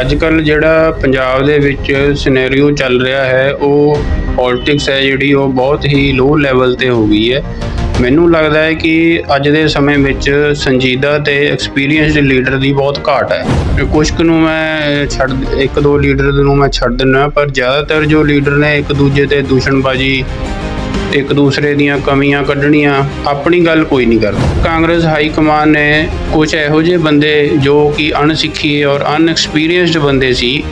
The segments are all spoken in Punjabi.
ਅੱਜ ਕੱਲ ਜਿਹੜਾ ਪੰਜਾਬ ਦੇ ਵਿੱਚ ਸਿਨੈਰੀਓ ਚੱਲ ਰਿਹਾ ਹੈ, ਉਹ ਪੋਲਿਟਿਕਸ ਹੈ ਜਿਹੜੀ, ਉਹ ਬਹੁਤ ਹੀ ਲੋ ਲੈਵਲ ਤੇ ਹੋ ਗਈ ਹੈ। ਮੈਨੂੰ ਲੱਗਦਾ ਹੈ ਕਿ ਅੱਜ ਦੇ ਸਮੇਂ ਵਿੱਚ ਸੰਜੀਦਾ ਤੇ ਐਕਸਪੀਰੀਅੰਸਡ ਲੀਡਰ ਦੀ ਬਹੁਤ ਘਾਟ ਹੈ। ਤੇ ਕੁਝ ਕੁ ਨੂੰ ਮੈਂ ਛੱਡ ਇੱਕ ਦੋ ਲੀਡਰ ਨੂੰ ਮੈਂ ਛੱਡ ਦਿੰਦਾ ਪਰ ਜ਼ਿਆਦਾਤਰ ਜੋ ਲੀਡਰ ਨੇ ਇੱਕ ਦੂਜੇ ਤੇ ਦੂਸ਼ਣਬਾਜ਼ੀ ਇੱਕ ਦੂਸਰੇ ਦੀਆਂ ਕਮੀਆਂ ਕੱਢਣੀਆਂ, ਆਪਣੀ ਗੱਲ ਕੋਈ ਨਹੀਂ ਕਰਦਾ। ਕਾਂਗਰਸ ਹਾਈ ਕਮਾਨ ਨੇ ਕੁਝ ਇਹੋ ਜਿਹੇ ਬੰਦੇ ਜੋ ਕਿ ਅਣਸਿੱਖੇ ਔਰ ਅਨਐਕਸਪੀਰੀਅੰਸਡ ਬੰਦੇ ਸੀ,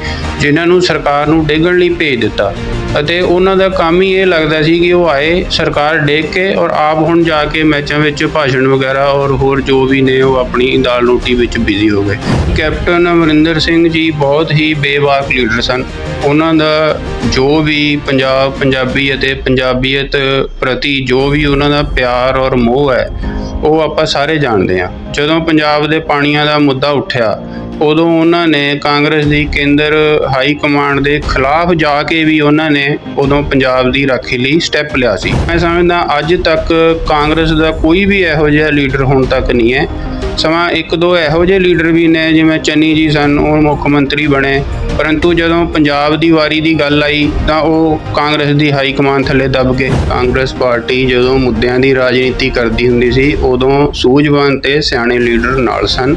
ਜਿਨ੍ਹਾਂ ਨੂੰ ਸਰਕਾਰ ਨੂੰ ਡੇਗਣ ਲਈ ਭੇਜ ਦਿੱਤਾ। ਅਤੇ ਉਹਨਾਂ ਦਾ ਕੰਮ ਹੀ ਇਹ ਲੱਗਦਾ ਸੀ ਕਿ ਉਹ ਆਏ, ਸਰਕਾਰ ਡੇਗ ਕੇ ਔਰ ਆਪ ਹੁਣ ਜਾ ਕੇ ਮੈਚਾਂ ਵਿੱਚ ਭਾਸ਼ਣ ਵਗੈਰਾ ਔਰ ਹੋਰ ਜੋ ਵੀ ਨੇ ਉਹ ਆਪਣੀ ਦਾਲ ਰੋਟੀ ਵਿੱਚ ਬਿਜ਼ੀ ਹੋ ਗਏ। ਕੈਪਟਨ ਅਮਰਿੰਦਰ ਸਿੰਘ ਜੀ ਬਹੁਤ ਹੀ ਬੇਵਾਕ ਲੀਡਰ ਸਨ। ਉਹਨਾਂ ਦਾ ਜੋ ਵੀ ਪੰਜਾਬ ਪੰਜਾਬੀ ਅਤੇ ਪੰਜਾਬੀਅਤ ਪ੍ਰਤੀ ਜੋ ਵੀ ਉਹਨਾਂ ਦਾ ਪਿਆਰ ਔਰ ਮੋਹ ਹੈ, ਉਹ ਆਪਾਂ ਸਾਰੇ ਜਾਣਦੇ ਹਾਂ। ਜਦੋਂ ਪੰਜਾਬ ਦੇ ਪਾਣੀਆਂ ਦਾ ਮੁੱਦਾ ਉੱਠਿਆ, ਉਦੋਂ ਉਹਨਾਂ ਨੇ ਕਾਂਗਰਸ ਦੀ ਕੇਂਦਰ ਹਾਈ ਕਮਾਂਡ ਦੇ ਖਿਲਾਫ ਜਾ ਕੇ ਵੀ ਉਹਨਾਂ ਨੇ ਉਦੋਂ ਪੰਜਾਬ ਦੀ ਰਾਖੀ ਲਈ ਸਟੈਪ ਲਿਆ ਸੀ। ਮੈਂ ਸਮਝਦਾ ਅੱਜ ਤੱਕ ਕਾਂਗਰਸ ਦਾ ਕੋਈ ਵੀ ਇਹੋ ਜਿਹਾ ਲੀਡਰ ਹੁਣ ਤੱਕ ਨਹੀਂ ਹੈ। ਸਮਾਂ ਇੱਕ ਦੋ ਇਹੋ ਜਿਹੇ ਲੀਡਰ ਵੀ ਨੇ, ਜਿਵੇਂ ਚੰਨੀ ਜੀ ਸਨ, ਉਹ ਮੁੱਖ ਮੰਤਰੀ ਬਣੇ। ਪਰੰਤੂ ਜਦੋਂ ਪੰਜਾਬ ਦੀ ਵਾਰੀ ਦੀ ਗੱਲ ਆਈ ਤਾਂ ਉਹ ਕਾਂਗਰਸ ਦੀ ਹਾਈ ਕਮਾਨ ਥੱਲੇ ਦਬ ਗਏ। ਕਾਂਗਰਸ ਪਾਰਟੀ ਜਦੋਂ ਮੁੱਦਿਆਂ ਦੀ ਰਾਜਨੀਤੀ ਕਰਦੀ ਹੁੰਦੀ ਸੀ, ਉਦੋਂ ਸੂਝਵਾਨ ਤੇ ਸਿਆਣੇ ਲੀਡਰ ਨਾਲ ਸਨ।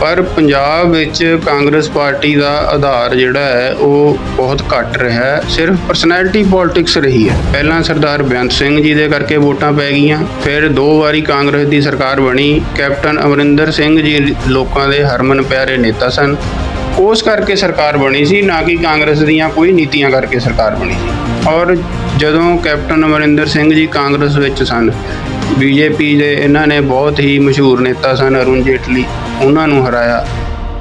ਪਰ ਪੰਜਾਬ ਵਿੱਚ ਕਾਂਗਰਸ ਪਾਰਟੀ ਦਾ ਆਧਾਰ ਜਿਹੜਾ ਹੈ, ਉਹ ਬਹੁਤ ਘੱਟ ਰਿਹਾ ਹੈ। ਸਿਰਫ ਪਰਸਨੈਲਿਟੀ ਪੋਲਿਟਿਕਸ ਰਹੀ ਹੈ। ਪਹਿਲਾਂ ਸਰਦਾਰ ਬੇਅੰਤ ਸਿੰਘ ਜੀ ਦੇ ਕਰਕੇ ਵੋਟਾਂ ਪੈ ਗਈਆਂ, ਫਿਰ ਦੋ ਵਾਰੀ ਕਾਂਗਰਸ ਦੀ ਸਰਕਾਰ ਬਣੀ। ਕੈਪਟਨ ਅਮਰਿੰਦਰ ਸਿੰਘ ਜੀ ਲੋਕਾਂ ਦੇ ਹਰਮਨ ਪਿਆਰੇ ਨੇਤਾ ਸਨ। ਉਸ ਕਰਕੇ ਸਰਕਾਰ ਬਣੀ ਸੀ, ਨਾ ਕਿ ਕਾਂਗਰਸ ਦੀਆਂ ਕੋਈ ਨੀਤੀਆਂ ਕਰਕੇ ਸਰਕਾਰ ਬਣੀ ਸੀ। ਔਰ ਜਦੋਂ ਕੈਪਟਨ ਅਮਰਿੰਦਰ ਸਿੰਘ ਜੀ ਕਾਂਗਰਸ ਵਿੱਚ ਸਨ ਬੀਜੇਪੀ ਦੇ ਇਹਨਾਂ ਨੇ ਬਹੁਤ ਹੀ ਮਸ਼ਹੂਰ ਨੇਤਾ ਸਨ, ਅਰੁਣ ਜੇਟਲੀ, ਉਹਨਾਂ ਨੂੰ ਹਰਾਇਆ।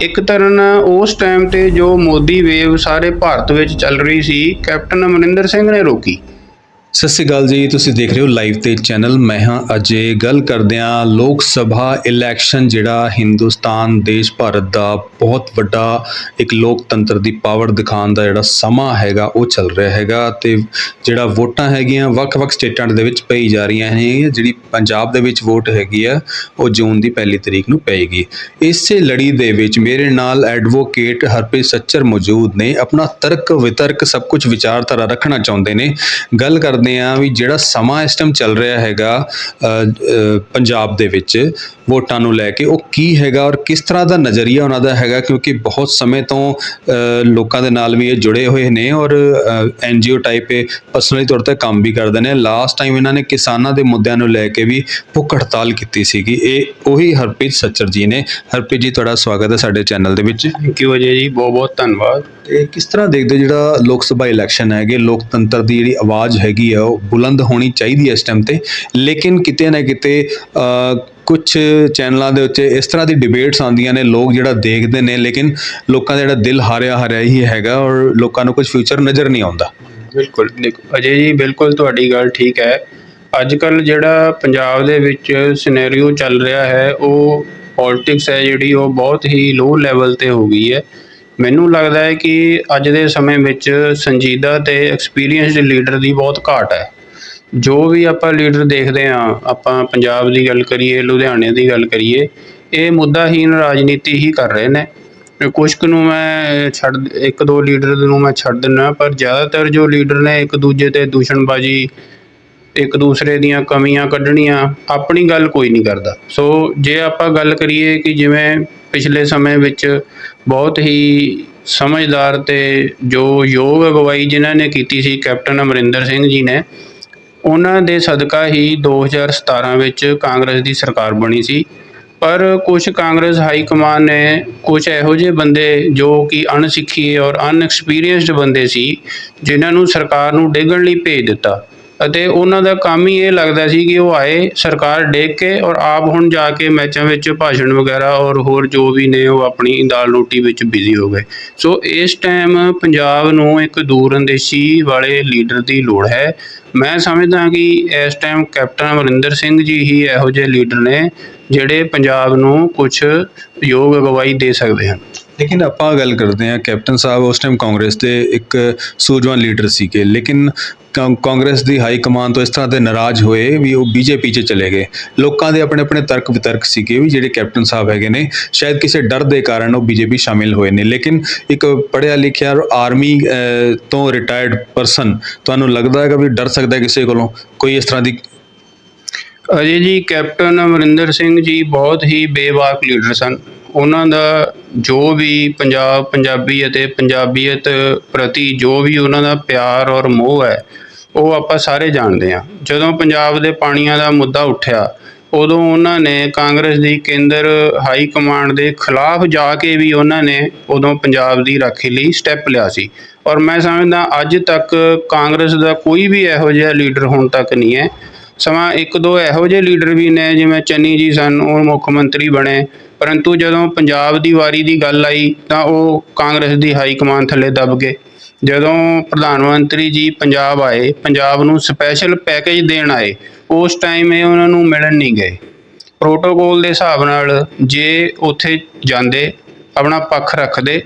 ਇੱਕ ਤਰ੍ਹਾਂ ਨਾਲ ਉਸ ਟਾਈਮ ਤੇ ਜੋ ਮੋਦੀ ਵੇਵ ਸਾਰੇ ਭਾਰਤ ਵਿੱਚ ਚੱਲ ਰਹੀ ਸੀ, ਕੈਪਟਨ ਅਮਰਿੰਦਰ ਸਿੰਘ ਨੇ ਰੋਕੀ। ਸਤਿ ਸ਼੍ਰੀ ਅਕਾਲ ਜੀ, ਤੁਸੀਂ ਦੇਖ ਰਹੇ ਹੋ ਲਾਈਵ ਤੇ ਚੈਨਲ। ਮੈਂ ਹਾਂ ਅਜੇ, ਗੱਲ ਕਰਦੇ ਹਾਂ ਲੋਕ ਸਭਾ ਇਲੈਕਸ਼ਨ, ਜਿਹੜਾ ਹਿੰਦੁਸਤਾਨ, ਦੇਸ਼ ਭਾਰਤ ਦਾ ਬਹੁਤ ਵੱਡਾ ਇੱਕ ਲੋਕਤੰਤਰ ਦੀ ਪਾਵਰ ਦਿਖਾਉਣ ਦਾ ਜਿਹੜਾ ਸਮਾਂ ਹੈਗਾ, ਉਹ ਚੱਲ ਰਿਹਾ ਹੈਗਾ ਤੇ ਜਿਹੜਾ ਵੋਟਾਂ ਹੈਗੀਆਂ, ਵੱਖ-ਵੱਖ ਸਟੇਟਾਂ ਦੇ ਵਿੱਚ ਪਈ ਜਾ ਰਹੀਆਂ ਹੈ ਜਿਹੜੀ ਪੰਜਾਬ ਦੇ ਵਿੱਚ ਵੋਟ ਹੈਗੀ ਆ, ਉਹ ਜੂਨ ਦੀ ਪਹਿਲੀ ਤਰੀਕ ਨੂੰ ਪਏਗੀ। ਇਸੇ ਲੜੀ ਦੇ ਵਿੱਚ ਮੇਰੇ ਨਾਲ ਐਡਵੋਕੇਟ ਹਰਪ੍ਰੀਤ ਸੱਚਰ ਮੌਜੂਦ ਨੇ। ਆਪਣਾ ਤਰਕ ਵਿਤਰਕ ਸਭ ਕੁਝ ਵਿਚਾਰਧਾਰਾ ਰੱਖਣਾ ਚਾਹੁੰਦੇ ਨੇ। ਗੱਲ ਕਰ ਕਰਦੇ ਆ ਵੀ ਜਿਹੜਾ ਸਮਾਂ ਇਸ ਟਾਈਮ ਚੱਲ ਰਿਹਾ ਹੈਗਾ ਪੰਜਾਬ ਦੇ ਵਿੱਚ ਵੋਟਾਂ ਨੂੰ ਲੈ ਕੇ, ਉਹ ਕੀ ਹੈਗਾ ਔਰ ਕਿਸ ਤਰ੍ਹਾਂ ਦਾ ਨਜ਼ਰੀਆ ਉਹਨਾਂ ਦਾ ਹੈਗਾ? ਕਿਉਂਕਿ ਬਹੁਤ ਸਮੇਂ ਤੋਂ ਲੋਕਾਂ ਦੇ ਨਾਲ ਵੀ ਇਹ ਜੁੜੇ ਹੋਏ ਨੇ ਔਰ ਐਨਜੀਓ ਟਾਈਪ ਇਹ ਪਰਸਨਲੀ ਤੌਰ ਤੇ ਕੰਮ ਵੀ ਕਰਦੇ ਨੇ। ਲਾਸਟ ਟਾਈਮ ਇਹਨਾਂ ਨੇ ਕਿਸਾਨਾਂ ਦੇ ਮੁੱਦਿਆਂ ਨੂੰ ਲੈ ਕੇ ਵੀ ਭੁੱਖ ਹੜਤਾਲ ਕੀਤੀ ਸੀਗੀ। ਇਹ ਉਹੀ ਹਰਪ੍ਰੀਤ ਸੱਚਰ ਜੀ ਨੇ। ਹਰਪ੍ਰੀਤ ਜੀ, ਤੁਹਾਡਾ ਸਵਾਗਤ ਹੈ ਸਾਡੇ ਚੈਨਲ ਦੇ ਵਿੱਚ। ਥੈਂਕ ਯੂ ਅਜੇ ਜੀ। ਬਹੁਤ ਬਹੁਤ ਧੰਨਵਾਦ। ਤੇ ਕਿਸ ਤਰ੍ਹਾਂ ਦੇਖਦੇ ਜਿਹੜਾ ਲੋਕ ਸਭਾ ਇਲੈਕਸ਼ਨ ਹੈਗੇ, ਲੋਕਤੰਤਰ ਦੀ ਜਿਹੜੀ ਆਵਾਜ਼ ਹੈਗੀ ਆ, ਉਹ ਬੁਲੰਦ ਹੋਣੀ ਚਾਹੀਦੀ ਹੈ ਇਸ ਟਾਈਮ ਤੇ? ਲੇਕਿਨ ਕਿਤੇ ਨਾ ਕਿਤੇ ਕੁਝ ਚੈਨਲਾਂ ਦੇ ਉੱਤੇ ਇਸ ਤਰ੍ਹਾਂ ਦੀ ਡਿਬੇਟਸ ਆਉਂਦੀਆਂ ਨੇ, ਲੋਕ ਜਿਹੜਾ ਦੇਖਦੇ ਨੇ, ਲੇਕਿਨ ਲੋਕਾਂ ਦਾ ਜਿਹੜਾ ਦਿਲ ਹਾਰਿਆ ਹਾਰਿਆ ਹੀ ਹੈਗਾ ਔਰ ਲੋਕਾਂ ਨੂੰ ਕੁਝ ਫਿਊਚਰ ਨਜ਼ਰ ਨਹੀਂ ਆਉਂਦਾ। ਬਿਲਕੁਲ ਅਜੇ ਜੀ ਬਿਲਕੁਲ ਤੁਹਾਡੀ ਗੱਲ ਠੀਕ ਹੈ। ਅੱਜ ਕੱਲ ਜਿਹੜਾ ਪੰਜਾਬ ਦੇ ਵਿੱਚ ਸਿਨੈਰੀਓ ਚੱਲ ਰਿਹਾ ਹੈ, ਉਹ ਪੋਲਿਟਿਕਸ ਹੈ ਜਿਹੜੀ, ਉਹ ਬਹੁਤ ਹੀ ਲੋ ਲੈਵਲ ਤੇ ਹੋ ਗਈ ਹੈ। ਮੈਨੂੰ ਲੱਗਦਾ ਹੈ ਕਿ ਅੱਜ ਦੇ ਸਮੇਂ ਵਿੱਚ ਸੰਜੀਦਾ ਅਤੇ ਐਕਸਪੀਰੀਅੰਸਡ ਲੀਡਰ ਦੀ ਬਹੁਤ ਘਾਟ ਹੈ। ਜੋ ਵੀ ਆਪਾਂ ਲੀਡਰ ਦੇਖਦੇ ਹਾਂ, ਆਪਾਂ ਪੰਜਾਬ ਦੀ ਗੱਲ ਕਰੀਏ, ਲੁਧਿਆਣੇ ਦੀ ਗੱਲ ਕਰੀਏ, ਇਹ ਮੁੱਦਾਹੀਨ ਰਾਜਨੀਤੀ ਹੀ ਕਰ ਰਹੇ ਨੇ। ਤੇ ਕੁਝ ਕੁ ਨੂੰ ਮੈਂ ਛੱਡ, ਇੱਕ ਦੋ ਲੀਡਰ ਨੂੰ ਮੈਂ ਛੱਡ ਦਿੰਦਾ, ਪਰ ਜ਼ਿਆਦਾਤਰ ਜੋ ਲੀਡਰ ਨੇ ਇੱਕ ਦੂਜੇ ਤੇ ਦੂਸ਼ਣਬਾਜ਼ੀ ਇੱਕ ਦੂਸਰੇ ਦੀਆਂ ਕਮੀਆਂ ਕੱਢਣੀਆਂ, ਆਪਣੀ ਗੱਲ ਕੋਈ ਨਹੀਂ ਕਰਦਾ। ਸੋ ਜੇ ਆਪਾਂ ਗੱਲ ਕਰੀਏ ਕਿ ਜਿਵੇਂ ਪਿਛਲੇ ਸਮੇਂ ਵਿੱਚ ਬਹੁਤ ਹੀ ਸਮਝਦਾਰ ਤੇ ਜੋ ਯੋਗ ਅਗਵਾਈ ਜਿਨ੍ਹਾਂ ਨੇ ਕੀਤੀ ਸੀ ਕੈਪਟਨ ਅਮਰਿੰਦਰ ਸਿੰਘ ਜੀ ਨੇ, ਉਹਨਾਂ ਦੇ ਸਦਕਾ ਹੀ 2017 ਵਿੱਚ ਕਾਂਗਰਸ ਦੀ ਸਰਕਾਰ ਬਣੀ ਸੀ। ਪਰ ਕੁਝ ਕਾਂਗਰਸ ਹਾਈ ਕਮਾਨ ਨੇ ਕੁਝ ਇਹੋ ਜਿਹੇ ਬੰਦੇ ਜੋ ਕਿ ਅਣਸਿੱਖੇ ਔਰ ਅਨਐਕਸਪੀਰੀਅੰਸਡ ਬੰਦੇ ਸੀ, ਜਿਨ੍ਹਾਂ ਨੂੰ ਸਰਕਾਰ ਨੂੰ ਡੇਗਣ ਲਈ ਭੇਜ ਦਿੱਤਾ। ਅਤੇ ਉਹਨਾਂ ਦਾ ਕੰਮ ਹੀ ਇਹ ਲੱਗਦਾ ਸੀ ਕਿ ਉਹ ਆਏ, ਸਰਕਾਰ ਡੇਗ ਕੇ ਔਰ ਆਪ ਹੁਣ ਜਾ ਕੇ ਮੈਚਾਂ ਵਿੱਚ ਭਾਸ਼ਣ ਵਗੈਰਾ ਔਰ ਹੋਰ ਜੋ ਵੀ ਨੇ ਉਹ ਆਪਣੀ ਦਾਲ ਰੋਟੀ ਵਿੱਚ ਬਿਜ਼ੀ ਹੋ ਗਏ। ਸੋ ਇਸ ਟਾਈਮ ਪੰਜਾਬ ਨੂੰ ਇੱਕ ਦੂਰ ਅੰਦੇਸ਼ੀ ਵਾਲੇ ਲੀਡਰ ਦੀ ਲੋੜ ਹੈ। ਮੈਂ ਸਮਝਦਾ ਕਿ ਇਸ ਟਾਈਮ ਕੈਪਟਨ ਅਮਰਿੰਦਰ ਸਿੰਘ ਜੀ ਹੀ ਇਹੋ ਜਿਹੇ ਲੀਡਰ ਨੇ ਜਿਹੜੇ ਪੰਜਾਬ ਨੂੰ ਕੁਝ ਯੋਗ ਅਗਵਾਈ ਦੇ ਸਕਦੇ ਹਨ। ਲੇਕਿਨ ਆਪਾਂ ਗੱਲ ਕਰਦੇ ਹਾਂ, ਕੈਪਟਨ ਸਾਹਿਬ ਉਸ ਟਾਈਮ ਕਾਂਗਰਸ ਦੇ ਇੱਕ ਸੂਝਵਾਨ ਲੀਡਰ ਸੀਗੇ, ਲੇਕਿਨ ਕਾਂ- ਕਾਂਗਰਸ ਦੀ ਹਾਈ ਕਮਾਨ ਤੋਂ ਇਸ ਤਰ੍ਹਾਂ ਦੇ ਨਾਰਾਜ਼ ਹੋਏ ਵੀ ਉਹ ਬੀਜੇਪੀ 'ਚ ਚਲੇ ਗਏ। ਲੋਕਾਂ ਦੇ ਆਪਣੇ ਆਪਣੇ ਤਰਕ ਵਿਤਰਕ ਸੀਗੇ ਵੀ ਜਿਹੜੇ ਕੈਪਟਨ ਸਾਹਿਬ ਹੈਗੇ ਨੇ, ਸ਼ਾਇਦ ਕਿਸੇ ਡਰ ਦੇ ਕਾਰਨ ਉਹ ਬੀਜੇਪੀ ਸ਼ਾਮਿਲ ਹੋਏ ਨੇ। ਲੇਕਿਨ ਇੱਕ ਪੜ੍ਹਿਆ ਲਿਖਿਆ ਆਰਮੀ ਤੋਂ ਰਿਟਾਇਰਡ ਪਰਸਨ ਤੁਹਾਨੂੰ ਲੱਗਦਾ ਹੈਗਾ ਵੀ ਡਰ ਸਕਦਾ ਕਿਸੇ ਕੋਲੋਂ? ਕੋਈ ਇਸ ਤਰ੍ਹਾਂ ਦੀ ਅਜੇ ਜੀ ਕੈਪਟਨ ਅਮਰਿੰਦਰ ਸਿੰਘ ਜੀ ਬਹੁਤ ਹੀ ਬੇਵਾਕ ਲੀਡਰ ਸਨ। ਉਹਨਾਂ ਦਾ ਜੋ ਵੀ ਪੰਜਾਬ, ਪੰਜਾਬੀ ਅਤੇ ਪੰਜਾਬੀਅਤ ਪ੍ਰਤੀ ਜੋ ਵੀ ਉਹਨਾਂ ਦਾ ਪਿਆਰ ਔਰ ਮੋਹ ਹੈ, ਉਹ ਆਪਾਂ ਸਾਰੇ ਜਾਣਦੇ ਹਾਂ। ਜਦੋਂ ਪੰਜਾਬ ਦੇ ਪਾਣੀਆਂ ਦਾ ਮੁੱਦਾ ਉੱਠਿਆ, ਉਦੋਂ ਉਹਨਾਂ ਨੇ ਕਾਂਗਰਸ ਦੀ ਕੇਂਦਰ ਹਾਈ ਕਮਾਂਡ ਦੇ ਖਿਲਾਫ ਜਾ ਕੇ ਵੀ ਉਹਨਾਂ ਨੇ ਉਦੋਂ ਪੰਜਾਬ ਦੀ ਰਾਖੀ ਲਈ ਸਟੈਪ ਲਿਆ ਸੀ। ਔਰ ਮੈਂ ਸਮਝਦਾ ਅੱਜ ਤੱਕ ਕਾਂਗਰਸ ਦਾ ਕੋਈ ਵੀ ਇਹੋ ਜਿਹਾ ਲੀਡਰ ਹੁਣ ਤੱਕ ਨਹੀਂ ਹੈ। ਸਮਾਂ ਇੱਕ ਦੋ ਇਹੋ ਜਿਹੇ ਲੀਡਰ ਵੀ ਨੇ, ਜਿਵੇਂ ਚੰਨੀ ਜੀ ਸਨ, ਉਹ ਮੁੱਖ ਮੰਤਰੀ ਬਣੇ ਪਰੰਤੂ ਜਦੋਂ ਪੰਜਾਬ ਦੀ ਵਾਰੀ ਦੀ ਗੱਲ ਆਈ ਤਾਂ ਉਹ ਕਾਂਗਰਸ ਦੀ ਹਾਈ ਕਮਾਨ ਥੱਲੇ ਦਬ ਗਏ। ਜਦੋਂ ਪ੍ਰਧਾਨ ਮੰਤਰੀ ਜੀ ਪੰਜਾਬ ਆਏ, ਪੰਜਾਬ ਨੂੰ ਸਪੈਸ਼ਲ ਪੈਕੇਜ ਦੇਣ ਆਏ, ਉਸ ਟਾਈਮ ਇਹ ਉਹਨਾਂ ਨੂੰ ਮਿਲਣ ਨਹੀਂ ਗਏ। ਪ੍ਰੋਟੋਕੋਲ ਦੇ ਹਿਸਾਬ ਨਾਲ ਜੇ ਉੱਥੇ ਜਾਂਦੇ, ਆਪਣਾ ਪੱਖ ਰੱਖਦੇ,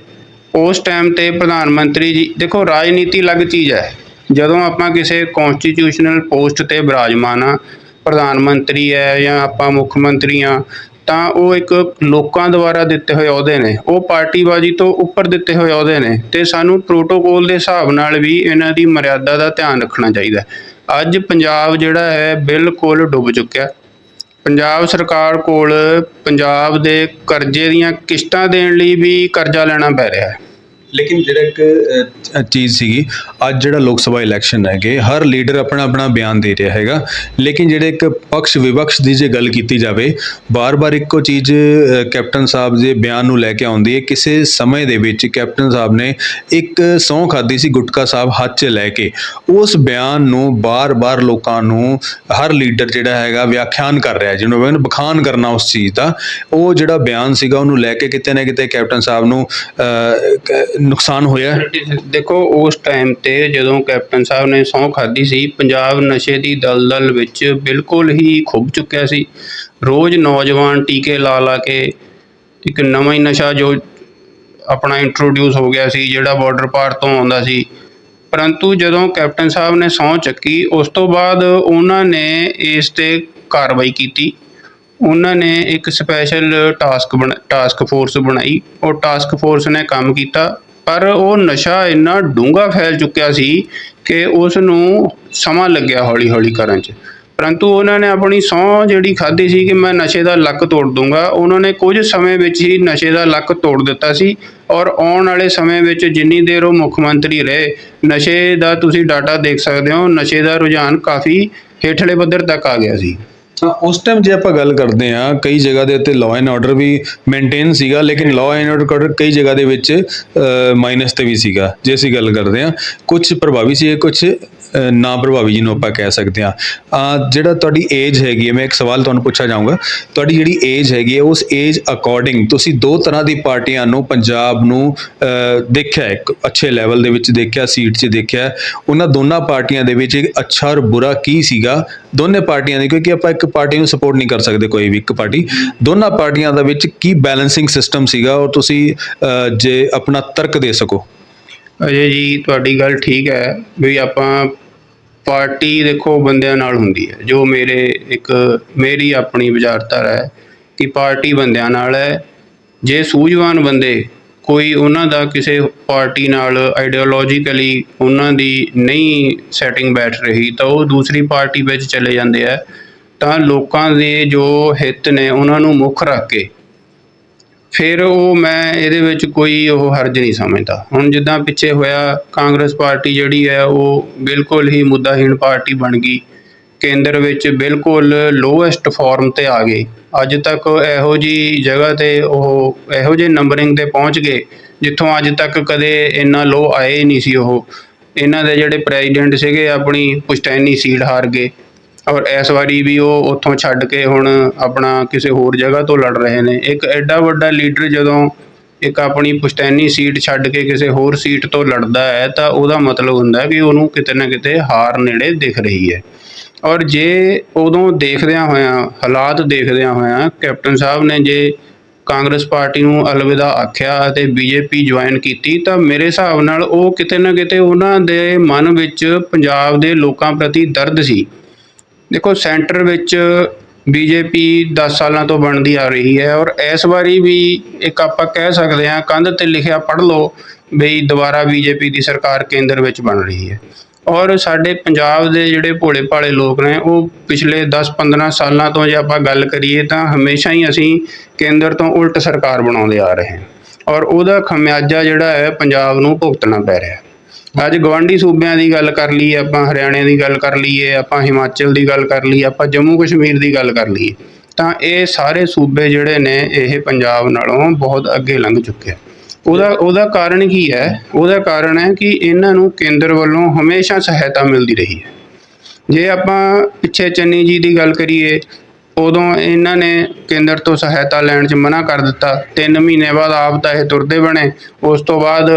ਉਸ ਟਾਈਮ ਤੇ ਪ੍ਰਧਾਨ ਮੰਤਰੀ ਜੀ, ਦੇਖੋ ਰਾਜਨੀਤੀ ਅਲੱਗ ਚੀਜ਼ ਹੈ। ਜਦੋਂ ਆਪਾਂ ਕਿਸੇ ਕਨਸਟੀਟਿਊਸ਼ਨਲ ਪੋਸਟ ਤੇ ਵਿਰਾਜਮਾਨ ਆ ਪ੍ਰਧਾਨ ਮੰਤਰੀ ਹੈ ਜਾਂ ਆਪਾਂ ਮੁੱਖ ਮੰਤਰੀ ਆ ਤਾਂ ਉਹ ਇੱਕ ਲੋਕਾਂ ਦੁਆਰਾ ਦਿੱਤੇ ਹੋਏ ਅਹੁਦੇ ਨੇ। ਉਹ ਪਾਰਟੀਬਾਜ਼ੀ ਤੋਂ ਉੱਪਰ ਦਿੱਤੇ ਹੋਏ ਅਹੁਦੇ ਨੇ ਤੇ ਸਾਨੂੰ ਪ੍ਰੋਟੋਕੋਲ ਦੇ ਹਿਸਾਬ ਨਾਲ ਵੀ ਇਹਨਾਂ ਦੀ ਮਰਿਆਦਾ ਦਾ ਧਿਆਨ ਰੱਖਣਾ ਚਾਹੀਦਾ ਅੱਜ ਪੰਜਾਬ ਜਿਹੜਾ ਹੈ ਬਿਲਕੁਲ ਡੁੱਬ ਚੁੱਕਿਆ ਪੰਜਾਬ ਸਰਕਾਰ ਕੋਲ ਪੰਜਾਬ ਦੇ ਕਰਜ਼ੇ ਦੀਆਂ ਕਿਸ਼ਤਾਂ ਦੇਣ ਲਈ ਵੀ ਕਰਜ਼ਾ ਲੈਣਾ ਪੈ ਰਿਹਾ ਹੈ। ਲੇਕਿਨ ਜਿਹੜਾ ਇੱਕ ਚੀਜ਼ ਸੀਗੀ, ਅੱਜ ਜਿਹੜਾ ਲੋਕ ਸਭਾ ਇਲੈਕਸ਼ਨ ਹੈਗੇ, ਹਰ ਲੀਡਰ ਆਪਣਾ ਆਪਣਾ ਬਿਆਨ ਦੇ ਰਿਹਾ ਹੈਗਾ। ਲੇਕਿਨ ਜਿਹੜੇ ਇੱਕ ਪਕਸ਼ ਵਿਪਕਸ਼ ਦੀ ਜੇ ਗੱਲ ਕੀਤੀ ਜਾਵੇ, ਬਾਰ-ਬਾਰ ਇੱਕੋ ਚੀਜ਼ ਕੈਪਟਨ ਸਾਹਿਬ ਦੇ ਬਿਆਨ ਨੂੰ ਲੈ ਕੇ ਆਉਂਦੀ ਹੈ। ਕਿਸੇ ਸਮੇਂ ਦੇ ਵਿੱਚ ਕੈਪਟਨ ਸਾਹਿਬ ਨੇ ਇੱਕ ਸਹੁੰ ਖਾਦੀ ਸੀ ਗੁਟਕਾ ਸਾਹਿਬ ਹੱਥ 'ਚ ਲੈ ਕੇ। ਉਸ ਬਿਆਨ ਨੂੰ ਬਾਰ-ਬਾਰ ਲੋਕਾਂ ਨੂੰ ਹਰ ਲੀਡਰ ਜਿਹੜਾ ਹੈਗਾ ਵਿਆਖਿਆਨ ਕਰ ਰਿਹਾ, ਜਿਹਨੂੰ ਕਹਿੰਦੇ ਬਖਾਨ ਕਰਨਾ ਉਸ ਚੀਜ਼ ਦਾ। ਉਹ ਜਿਹੜਾ ਬਿਆਨ ਸੀਗਾ, ਉਹਨੂੰ ਲੈ ਕੇ ਕਿਤੇ ਨਾ ਕਿਤੇ ਕੈਪਟਨ ਸਾਹਿਬ ਨੂੰ ਨੁਕਸਾਨ ਹੋਇਆ ਦੇਖੋ, ਉਸ ਟਾਈਮ ਤੇ ਜਦੋਂ ਕੈਪਟਨ ਸਾਹਿਬ ਨੇ ਸਹੁੰ ਖਾਧੀ ਸੀ, ਪੰਜਾਬ ਨਸ਼ੇ ਦੀ ਦਲਦਲ ਵਿੱਚ ਬਿਲਕੁਲ ਹੀ ਖੁੱਭ ਚੁੱਕਿਆ ਸੀ। ਰੋਜ਼ ਨੌਜਵਾਨ ਟੀਕੇ ਲਾ ਲਾ ਕੇ ਇੱਕ ਨਵਾਂ ਹੀ ਨਸ਼ਾ ਜੋ ਆਪਣਾ ਇੰਟਰੋਡਿਊਸ ਹੋ ਗਿਆ ਸੀ, ਜਿਹੜਾ ਬਾਰਡਰ ਪਾਰ ਤੋਂ ਆਉਂਦਾ ਸੀ। ਪਰੰਤੂ ਜਦੋਂ ਕੈਪਟਨ ਸਾਹਿਬ ਨੇ ਸਹੁੰ ਚੱਕੀ, ਉਸ ਤੋਂ ਬਾਅਦ ਉਹਨਾਂ ਨੇ ਇਸ ਤੇ ਕਾਰਵਾਈ ਕੀਤੀ। ਉਹਨਾਂ ਨੇ ਇੱਕ ਸਪੈਸ਼ਲ ਟਾਸਕ ਬਣ ਟਾਸਕ ਫੋਰਸ ਬਣਾਈ। ਉਹ ਟਾਸਕ ਫੋਰਸ ਨੇ ਕੰਮ ਕੀਤਾ। ਪਰ ਉਹ ਨਸ਼ਾ ਇੰਨਾ ਡੂੰਘਾ ਫੈਲ ਚੁੱਕਿਆ ਸੀ ਕਿ ਉਸ ਨੂੰ ਸਮਾਂ ਲੱਗਿਆ ਹੌਲੀ ਹੌਲੀ ਕਰਨ 'ਚ। ਪਰੰਤੂ ਉਹਨਾਂ ਨੇ ਆਪਣੀ ਸਹੁੰ ਜਿਹੜੀ ਖਾਧੀ ਸੀ ਕਿ ਮੈਂ ਨਸ਼ੇ ਦਾ ਲੱਕ ਤੋੜ ਦੂੰਗਾ, ਉਹਨਾਂ ਨੇ ਕੁਝ ਸਮੇਂ ਵਿੱਚ ਹੀ ਨਸ਼ੇ ਦਾ ਲੱਕ ਤੋੜ ਦਿੱਤਾ ਸੀ ਔਰ ਆਉਣ ਵਾਲੇ ਸਮੇਂ ਵਿੱਚ ਜਿੰਨੀ ਦੇਰ ਉਹ ਮੁੱਖ ਮੰਤਰੀ ਰਹੇ, ਨਸ਼ੇ ਦਾ ਤੁਸੀਂ ਡਾਟਾ ਦੇਖ ਸਕਦੇ ਹੋ, ਨਸ਼ੇ ਦਾ ਰੁਝਾਨ ਕਾਫੀ ਹੇਠਲੇ ਪੱਧਰ ਤੱਕ ਆ ਗਿਆ ਸੀ। ਤਾਂ ਉਸ ਟਾਈਮ ਜੇ ਆਪਾਂ ਗੱਲ ਕਰਦੇ ਹਾਂ, ਕਈ ਜਗ੍ਹਾ ਦੇ ਉੱਤੇ ਲਾਅ ਐਂਡ ਆਰਡਰ ਵੀ ਮੇਨਟੇਨ ਸੀਗਾ, ਲੇਕਿਨ ਲਾਅ ਐਂਡ ਆਰਡਰ ਕਈ ਜਗ੍ਹਾ ਦੇ ਵਿੱਚ ਮਾਈਨਸ ਤੇ ਵੀ ਸੀਗਾ। ਜੇ ਅਸੀਂ ਗੱਲ ਕਰਦੇ ਹਾਂ ਕੁਝ ਪ੍ਰਭਾਵੀ ਸੀ ਕੁਝ ਨਾ ਪ੍ਰਭਾਵੀ ਜਿਹਨੂੰ ਆਪਾਂ ਕਹਿ ਸਕਦੇ ਹਾਂ। ਜਿਹੜਾ ਤੁਹਾਡੀ ਏਜ ਹੈਗੀ ਹੈ, ਮੈਂ ਇੱਕ ਸਵਾਲ ਤੁਹਾਨੂੰ ਪੁੱਛਿਆ ਜਾਊਂਗਾ ਤੁਹਾਡੀ ਜਿਹੜੀ ਏਜ ਹੈਗੀ ਹੈ, ਉਸ ਏਜ ਅਕੋਰਡਿੰਗ ਤੁਸੀਂ ਦੋ ਤਰ੍ਹਾਂ ਦੀ ਪਾਰਟੀਆਂ ਨੂੰ ਪੰਜਾਬ ਨੂੰ ਦੇਖਿਆ ਇੱਕ ਅੱਛੇ ਲੈਵਲ ਦੇ ਵਿੱਚ ਦੇਖਿਆ ਸੀਟ 'ਚ ਦੇਖਿਆ। ਉਹਨਾਂ ਦੋਨਾਂ ਪਾਰਟੀਆਂ ਦੇ ਵਿੱਚ ਇੱਕ ਅੱਛਾ ਔਰ ਬੁਰਾ ਕੀ ਸੀਗਾ? ਦੋਨੇ ਪਾਰਟੀਆਂ ਦੀ, ਕਿਉਂਕਿ ਆਪਾਂ ਇੱਕ ਪਾਰਟੀ ਨੂੰ ਸਪੋਰਟ ਨਹੀਂ ਕਰ ਸਕਦੇ, ਕੋਈ ਵੀ ਇੱਕ ਪਾਰਟੀ। ਦੋਨਾਂ ਪਾਰਟੀਆਂ ਦਾ ਵਿੱਚ ਕੀ ਬੈਲੈਂਸਿੰਗ ਸਿਸਟਮ ਸੀਗਾ? ਔਰ ਤੁਸੀਂ ਜੇ ਆਪਣਾ ਤਰਕ ਦੇ ਸਕੋ। ਅਜੇ ਜੀ, ਤੁਹਾਡੀ ਗੱਲ ਠੀਕ ਹੈ, ਵੀ ਆਪਾਂ ਪਾਰਟੀ ਦੇਖੋ ਬੰਦਿਆਂ ਨਾਲ ਹੁੰਦੀ ਹੈ। ਜੋ ਮੇਰੇ ਇੱਕ, ਮੇਰੀ ਆਪਣੀ ਵਿਚਾਰਧਾਰਾ ਹੈ ਕਿ ਪਾਰਟੀ ਬੰਦਿਆਂ ਨਾਲ ਹੈ। ਜੇ ਸੂਝਵਾਨ ਬੰਦੇ ਕੋਈ ਉਹਨਾਂ ਦਾ ਕਿਸੇ ਪਾਰਟੀ ਨਾਲ ਆਈਡੀਓਲੋਜੀਕਲੀ ਉਹਨਾਂ ਦੀ ਨਹੀਂ ਸੈਟਿੰਗ ਬੈਠ ਰਹੀ, ਤਾਂ ਉਹ ਦੂਸਰੀ ਪਾਰਟੀ ਵਿੱਚ ਚਲੇ ਜਾਂਦੇ ਆ। ਤਾਂ ਲੋਕਾਂ ਦੇ ਜੋ ਹਿੱਤ ਨੇ, ਉਹਨਾਂ ਨੂੰ ਮੁੱਖ ਰੱਖ ਕੇ ਫਿਰ ਉਹ ਮੈਂ ਇਹਦੇ ਵਿੱਚ ਕੋਈ ਉਹ ਹਰਜ ਨਹੀਂ ਸਮਝਦਾ। ਹੁਣ ਜਿੱਦਾਂ ਪਿੱਛੇ ਹੋਇਆ, ਕਾਂਗਰਸ ਪਾਰਟੀ ਜਿਹੜੀ ਹੈ, ਉਹ ਬਿਲਕੁਲ ਹੀ ਮੁੱਦਾਹੀਣ ਪਾਰਟੀ ਬਣ ਗਈ। ਕੇਂਦਰ ਵਿੱਚ ਬਿਲਕੁਲ ਲੋਐਸਟ ਫਾਰਮ ਤੇ ਆ ਗਈ ਅੱਜ ਤੱਕ ਇਹੋ ਜੀ ਜਗ੍ਹਾ ਤੇ ਉਹ ਇਹੋ ਜਿਹੇ ਨੰਬਰਿੰਗ ਤੇ ਪਹੁੰਚ ਗਏ, ਜਿੱਥੋਂ ਅੱਜ ਤੱਕ ਕਦੇ ਇੰਨਾ ਲੋ ਆਏ ਹੀ ਨਹੀਂ ਸੀ ਉਹ। ਇਹਨਾਂ ਦੇ ਜਿਹੜੇ ਪ੍ਰੈਜ਼ੀਡੈਂਟ ਸੀਗੇ, ਆਪਣੀ ਪੁਸ਼ਤੈਨੀ ਸੀਟ ਹਾਰ ਗਏ। ਔਰ ਇਸ ਵਾਰੀ ਵੀ ਉਹ ਉੱਥੋਂ ਛੱਡ ਕੇ ਹੁਣ ਆਪਣਾ ਕਿਸੇ ਹੋਰ ਜਗ੍ਹਾ ਤੋਂ ਲੜ ਰਹੇ ਨੇ। ਇੱਕ ਐਡਾ ਵੱਡਾ ਲੀਡਰ ਜਦੋਂ ਇੱਕ ਆਪਣੀ ਪੁਸ਼ਤੈਨੀ ਸੀਟ ਛੱਡ ਕੇ ਕਿਸੇ ਹੋਰ ਸੀਟ ਤੋਂ ਲੜਦਾ ਹੈ ਤਾਂ ਉਹਦਾ ਮਤਲਬ ਹੁੰਦਾ ਕਿ ਉਹਨੂੰ ਕਿਤੇ ਨਾ ਕਿਤੇ ਹਾਰ ਨੇੜੇ ਦਿਖ ਰਹੀ ਹੈ। ਔਰ ਜੇ ਉਦੋਂ ਦੇਖਦਿਆਂ ਹੋਇਆਂ, ਹਾਲਾਤ ਦੇਖਦਿਆਂ ਹੋਇਆਂ ਕੈਪਟਨ ਸਾਹਿਬ ਨੇ ਜੇ ਕਾਂਗਰਸ ਪਾਰਟੀ ਨੂੰ ਅਲਵਿਦਾ ਆਖਿਆ ਅਤੇ ਬੀਜੇਪੀ ਜੁਆਇਨ ਕੀਤੀ ਤਾਂ ਮੇਰੇ ਹਿਸਾਬ ਨਾਲ ਉਹ ਕਿਤੇ ਨਾ ਕਿਤੇ ਉਹਨਾਂ ਦੇ ਮਨ ਵਿੱਚ ਪੰਜਾਬ ਦੇ ਲੋਕਾਂ ਪ੍ਰਤੀ ਦਰਦ ਸੀ। ਦੇਖੋ ਸੈਂਟਰ ਵਿੱਚ ਬੀਜੇਪੀ 10 ਸਾਲਾਂ ਤੋਂ ਬਣਦੀ ਆ ਰਹੀ ਹੈ ਔਰ ਇਸ ਵਾਰੀ ਵੀ ਇੱਕ ਆਪਾਂ ਕਹਿ ਸਕਦੇ ਹਾਂ ਕੰਧ ਤੇ ਲਿਖਿਆ ਪੜ੍ਹ ਲਓ ਬਈ ਦੁਬਾਰਾ ਬੀਜੇਪੀ ਦੀ ਸਰਕਾਰ ਕੇਂਦਰ ਵਿੱਚ ਬਣ ਰਹੀ ਹੈ। ਔਰ ਸਾਡੇ ਪੰਜਾਬ ਦੇ ਜਿਹੜੇ ਭੋਲੇ ਭਾਲੇ ਲੋਕ ਨੇ, ਉਹ ਪਿਛਲੇ 10-15 ਸਾਲਾਂ ਤੋਂ ਜੇ ਆਪਾਂ ਗੱਲ ਕਰੀਏ ਤਾਂ ਹਮੇਸ਼ਾ ਹੀ ਅਸੀਂ ਕੇਂਦਰ ਤੋਂ ਉਲਟ ਸਰਕਾਰ ਬਣਾਉਂਦੇ ਆ ਰਹੇ ਹਾਂ। ਔਰ ਉਹਦਾ ਖਮਿਆਜਾ ਜਿਹੜਾ ਹੈ, ਪੰਜਾਬ ਨੂੰ ਭੁਗਤਣਾ ਪੈ ਰਿਹਾ ਹੈ। ਅੱਜ ਗਵਾਂਢੀ ਸੂਬਿਆਂ ਦੀ ਗੱਲ ਕਰ ਲਈਏ, ਆਪਾਂ ਹਰਿਆਣੇ ਦੀ ਗੱਲ ਕਰ ਲਈਏ, ਆਪਾਂ ਹਿਮਾਚਲ ਦੀ ਗੱਲ ਕਰ ਲਈਏ, ਆਪਾਂ ਜੰਮੂ ਕਸ਼ਮੀਰ ਦੀ ਗੱਲ ਕਰ ਲਈਏ, ਤਾਂ ਇਹ ਸਾਰੇ ਸੂਬੇ ਜਿਹੜੇ ਨੇ, ਇਹ ਪੰਜਾਬ ਨਾਲੋਂ ਬਹੁਤ ਅੱਗੇ ਲੰਘ ਚੁੱਕੇ ਆ। ਉਹਦਾ ਉਹਦਾ ਕਾਰਨ ਕੀ ਹੈ? ਉਹਦਾ ਕਾਰਨ ਹੈ ਕਿ ਇਹਨਾਂ ਨੂੰ ਕੇਂਦਰ ਵੱਲੋਂ ਹਮੇਸ਼ਾ ਸਹਾਇਤਾ ਮਿਲਦੀ ਰਹੀ ਹੈ। ਜੇ ਆਪਾਂ ਪਿੱਛੇ ਚੰਨੀ ਜੀ ਦੀ ਗੱਲ ਕਰੀਏ, ਉਦੋਂ ਇਹਨਾਂ ਨੇ ਕੇਂਦਰ ਤੋਂ ਸਹਾਇਤਾ ਲੈਣ 'ਚ ਮਨਾ ਕਰ ਦਿੱਤਾ 3 ਮਹੀਨੇ ਬਾਅਦ ਆਪ ਤਾਂ ਇਹ ਤੁਰਦੇ ਬਣੇ, ਉਸ ਤੋਂ ਬਾਅਦ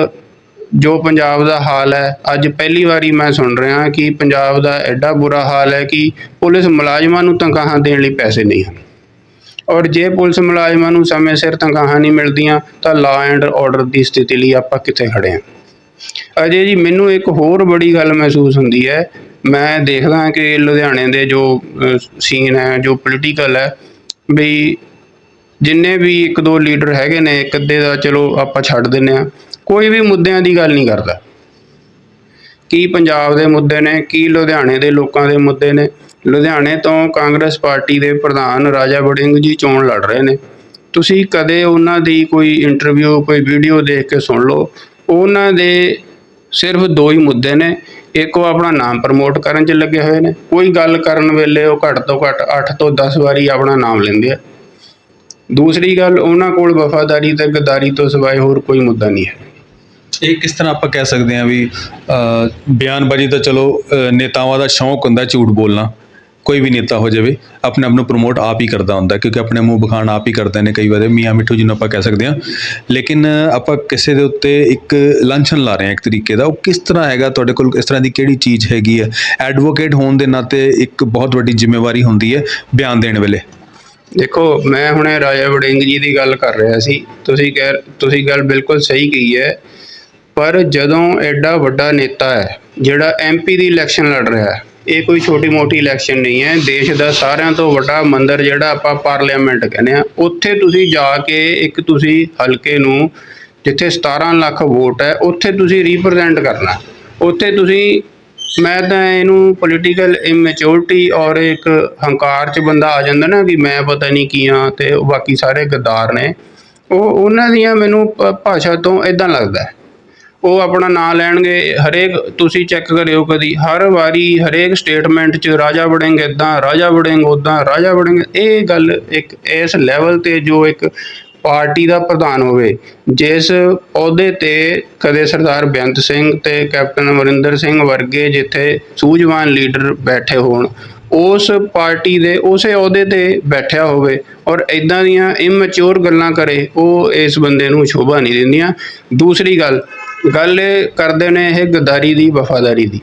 ਜੋ ਪੰਜਾਬ ਦਾ ਹਾਲ ਹੈ, ਅੱਜ ਪਹਿਲੀ ਵਾਰੀ ਮੈਂ ਸੁਣ ਰਿਹਾ ਕਿ ਪੰਜਾਬ ਦਾ ਐਡਾ ਬੁਰਾ ਹਾਲ ਹੈ ਕਿ ਪੁਲਿਸ ਮੁਲਾਜ਼ਮਾਂ ਨੂੰ ਤਨਖਾਹਾਂ ਦੇਣ ਲਈ ਪੈਸੇ ਨਹੀਂ ਹਨ। ਔਰ ਜੇ ਪੁਲਿਸ ਮੁਲਾਜ਼ਮਾਂ ਨੂੰ ਸਮੇਂ ਸਿਰ ਤਨਖਾਹਾਂ ਨਹੀਂ ਮਿਲਦੀਆਂ, ਤਾਂ ਲਾ ਐਂਡ ਆਰਡਰ ਦੀ ਸਥਿਤੀ ਲਈ ਆਪਾਂ ਕਿੱਥੇ ਖੜੇ ਹਾਂ? ਅਜੇ ਜੀ ਮੈਨੂੰ ਇੱਕ ਹੋਰ ਬੜੀ ਗੱਲ ਮਹਿਸੂਸ ਹੁੰਦੀ ਹੈ। ਮੈਂ ਦੇਖਦਾ ਕਿ ਲੁਧਿਆਣੇ ਦੇ ਜੋ ਸੀਨ ਹੈ, ਜੋ ਪੋਲੀਟੀਕਲ ਹੈ, ਵੀ ਜਿੰਨੇ ਵੀ ਇੱਕ ਦੋ ਲੀਡਰ ਹੈਗੇ ਨੇ, ਇੱਕ ਅੱਧੇ ਦਾ ਚਲੋ ਆਪਾਂ ਛੱਡ ਦਿੰਨੇ ਆ ਕੋਈ ਵੀ ਮੁੱਦਿਆਂ ਦੀ ਗੱਲ ਨਹੀਂ ਕਰਦਾ। ਕੀ ਪੰਜਾਬ ਦੇ ਮੁੱਦੇ ਨੇ, ਕੀ ਲੁਧਿਆਣੇ ਦੇ ਲੋਕਾਂ ਦੇ ਮੁੱਦੇ ਨੇ? ਲੁਧਿਆਣੇ ਤੋਂ ਕਾਂਗਰਸ ਪਾਰਟੀ ਦੇ ਪ੍ਰਧਾਨ ਰਾਜਾ ਵੜਿੰਗ ਜੀ ਚੋਣ ਲੜ ਰਹੇ ਨੇ। ਤੁਸੀਂ ਕਦੇ ਉਹਨਾਂ ਦੀ ਕੋਈ ਇੰਟਰਵਿਊ ਕੋਈ ਵੀਡੀਓ ਦੇਖ ਕੇ ਸੁਣ ਲਓ। ਉਹਨਾਂ ਦੇ ਸਿਰਫ ਦੋ ਹੀ ਮੁੱਦੇ ਨੇ। ਇੱਕ ਉਹ ਆਪਣਾ ਨਾਮ ਪ੍ਰਮੋਟ ਕਰਨ 'ਚ ਲੱਗੇ ਹੋਏ ਨੇ। ਕੋਈ ਗੱਲ ਕਰਨ ਵੇਲੇ ਉਹ ਘੱਟ ਤੋਂ ਘੱਟ 8 ਤੋਂ 10 ਵਾਰੀ ਆਪਣਾ ਨਾਮ ਲੈਂਦੇ ਆ। ਦੂਸਰੀ ਗੱਲ, ਉਹਨਾਂ ਕੋਲ ਵਫਾਦਾਰੀ ਤੇ ਗਦਾਰੀ ਤੋਂ ਸਿਵਾਏ ਹੋਰ ਕੋਈ ਮੁੱਦਾ ਨਹੀਂ ਹੈ। ਇਹ ਕਿਸ ਤਰ੍ਹਾਂ ਆਪਾਂ ਕਹਿ ਸਕਦੇ ਹਾਂ ਵੀ ਬਿਆਨਬਾਜ਼ੀ ਤਾਂ ਚਲੋ ਨੇਤਾਵਾਂ ਦਾ ਸ਼ੌਂਕ ਹੁੰਦਾ ਝੂਠ ਬੋਲਣਾ। ਕੋਈ ਵੀ ਨੇਤਾ ਹੋ ਜਾਵੇ, ਆਪਣੇ ਆਪ ਨੂੰ ਪ੍ਰਮੋਟ ਆਪ ਹੀ ਕਰਦਾ ਹੁੰਦਾ, ਕਿਉਂਕਿ ਆਪਣੇ ਮੂੰਹ ਬਖਾਣ ਆਪ ਹੀ ਕਰਦੇ ਨੇ ਕਈ ਵਾਰ, ਮੀਆਂ ਮਿੱਠੂ ਜਿਹਨੂੰ ਆਪਾਂ ਕਹਿ ਸਕਦੇ ਹਾਂ। ਲੇਕਿਨ ਆਪਾਂ ਕਿਸੇ ਦੇ ਉੱਤੇ ਇੱਕ ਲਾਂਛਨ ਲਾ ਰਹੇ ਹਾਂ ਇੱਕ ਤਰੀਕੇ ਦਾ, ਉਹ ਕਿਸ ਤਰ੍ਹਾਂ ਹੈਗਾ ਤੁਹਾਡੇ ਕੋਲ, ਇਸ ਤਰ੍ਹਾਂ ਦੀ ਕਿਹੜੀ ਚੀਜ਼ ਹੈਗੀ ਹੈ? ਐਡਵੋਕੇਟ ਹੋਣ ਦੇ ਨਾਤੇ ਇੱਕ ਬਹੁਤ ਵੱਡੀ ਜ਼ਿੰਮੇਵਾਰੀ ਹੁੰਦੀ ਹੈ ਬਿਆਨ ਦੇਣ ਵੇਲੇ। ਦੇਖੋ, ਮੈਂ ਹੁਣੇ ਰਾਜਾ ਵੜਿੰਗ ਜੀ ਦੀ ਗੱਲ ਕਰ ਰਿਹਾ ਸੀ। ਤੁਸੀਂ ਕਹਿ, ਤੁਸੀਂ ਗੱਲ ਬਿਲਕੁਲ ਸਹੀ ਕਹੀ ਹੈ। ਪਰ ਜਦੋਂ ਐਡਾ ਵੱਡਾ ਨੇਤਾ ਹੈ, ਜਿਹੜਾ ਐਮਪੀ ਦੀ ਇਲੈਕਸ਼ਨ ਲੜ ਰਿਹਾ ਹੈ, ਇਹ ਕੋਈ ਛੋਟੀ ਮੋਟੀ ਇਲੈਕਸ਼ਨ ਨਹੀਂ ਹੈ। ਦੇਸ਼ ਦਾ ਸਾਰਿਆਂ ਤੋਂ ਵੱਡਾ ਮੰਦਰ ਜਿਹੜਾ ਆਪਾਂ ਪਾਰਲੀਮੈਂਟ ਕਹਿੰਦੇ ਆ ਉੱਥੇ ਤੁਸੀਂ ਜਾ ਕੇ ਇੱਕ ਤੁਸੀਂ ਹਲਕੇ ਨੂੰ ਜਿੱਥੇ 17 ਲੱਖ ਵੋਟ ਹੈ, ਉੱਥੇ ਤੁਸੀਂ ਰਿਪਰੈਜ਼ੈਂਟ ਕਰਨਾ। ਉੱਥੇ ਤੁਸੀਂ, ਮੈਂ ਤਾਂ ਇਹਨੂੰ ਪੋਲੀਟੀਕਲ ਇਮੈਚੋਰਟੀ ਔਰ ਇੱਕ ਹੰਕਾਰ 'ਚ ਬੰਦਾ ਆ ਜਾਂਦਾ ਨਾ ਕਿ ਮੈਂ ਪਤਾ ਨਹੀਂ ਕੀ ਹਾਂ ਤੇ ਉਹ ਬਾਕੀ ਸਾਰੇ ਗੱਦਾਰ ਨੇ, ਉਹ ਉਹਨਾਂ ਦੀਆਂ ਮੈਨੂੰ ਭ- ਭਾਸ਼ਾ ਤੋਂ ਇਦਾਂ ਲੱਗਦਾ ਉਹ ਆਪਣਾ ਨਾਂ ਲੈਣਗੇ। ਹਰੇਕ, ਤੁਸੀਂ ਚੈੱਕ ਕਰਿਓ ਕਦੀ। ਹਰ ਵਾਰੀ ਹਰੇਕ ਸਟੇਟਮੈਂਟ 'ਚ ਰਾਜਾ ਵੜਿੰਗ ਇਦਾਂ ਰਾਜਾ ਵੜਿੰਗ ਉਦਾਂ ਰਾਜਾ ਵੜਿੰਗ, ਇਹ ਗੱਲ ਇੱਕ ਇਸ ਲੈਵਲ ਤੇ ਜੋ ਇੱਕ ਪਾਰਟੀ ਦਾ ਪ੍ਰਧਾਨ ਹੋਵੇ, ਜਿਸ ਅਹੁਦੇ ਤੇ ਕਦੇ ਸਰਦਾਰ ਬੇਅੰਤ ਸਿੰਘ ਤੇ ਕੈਪਟਨ ਅਮਰਿੰਦਰ ਸਿੰਘ ਵਰਗੇ ਜਿੱਥੇ ਸੂਝਵਾਨ ਲੀਡਰ ਬੈਠੇ ਹੋਣ, ਉਸ ਪਾਰਟੀ ਦੇ, ਉਸੇ ਅਹੁਦੇ ਤੇ ਬੈਠਿਆ ਹੋਵੇ ਔਰ ਇਦਾਂ ਦੀਆਂ ਇਮੈਚੁਰ ਗੱਲਾਂ ਕਰੇ, ਉਹ ਇਸ ਬੰਦੇ ਨੂੰ ਸ਼ੋਭਾ ਨਹੀਂ ਦਿੰਦੀਆਂ। ਦੂਸਰੀ ਗੱਲ ਗੱਲ ਇਹ ਕਰਦੇ ਨੇ ਇਹ ਗਦਾਰੀ ਦੀ, ਵਫਾਦਾਰੀ ਦੀ।